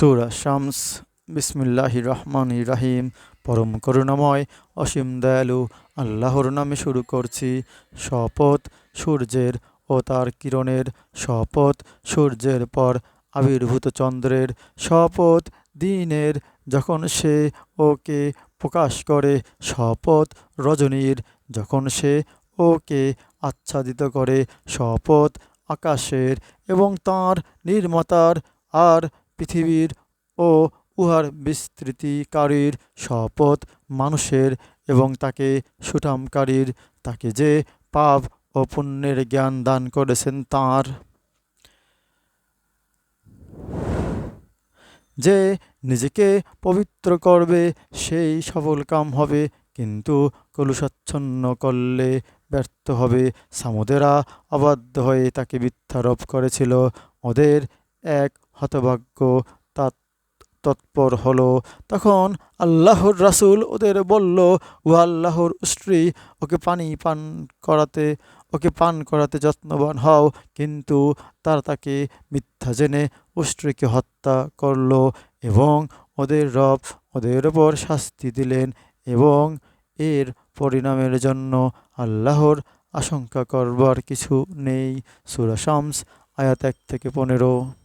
সুরা শামস। বিসমিল্লাহ রহমান রাহিম। পরম করুণাময় অসীম দয়ালু আল্লাহর নামে শুরু করছি। শপথ সূর্যের ও তার কিরণের। শপথ সূর্যের পর আবির্ভূত চন্দ্রের। শপথ দিনের যখন সে ওকে প্রকাশ করে। শপথ রজনীর যখন সে ওকে আচ্ছাদিত করে। শপথ আকাশের এবং তার নির্মাতার আর পৃথিবীর ও উহার বিস্তৃতিকারীর শপথ মানুষের এবং তাকে সুঠামকারীর, তাকে যে পাপ ও পুণ্যের জ্ঞান দান করেছেন তার। যে নিজেকে পবিত্র করবে, সেই সফল কাম হবে, কিন্তু কলুষাচ্ছন্ন করলে ব্যর্থ হবে। সামুদেরা অবাধ্য হয়ে তাকে মিথ্যারোপ করেছিল। ওদের এক হতভাগ্য তৎপর হলো, তখন আল্লাহর রাসূল ওদের বলল ও আল্লাহর স্ত্রী, ওকে পানি পান করাতে, ওকে পান করাতে যত্নবান হও। কিন্তু তারা তাকে মিথ্যা জেনে স্ত্রীকে হত্যা করল এবং ওদের রব ওদের ওপর শাস্তি দিলেন এবং এর পরিণামের জন্য আল্লাহর আশঙ্কা করবার কিছু নেই। সুরাশামস আয়াত এক থেকে পনেরো।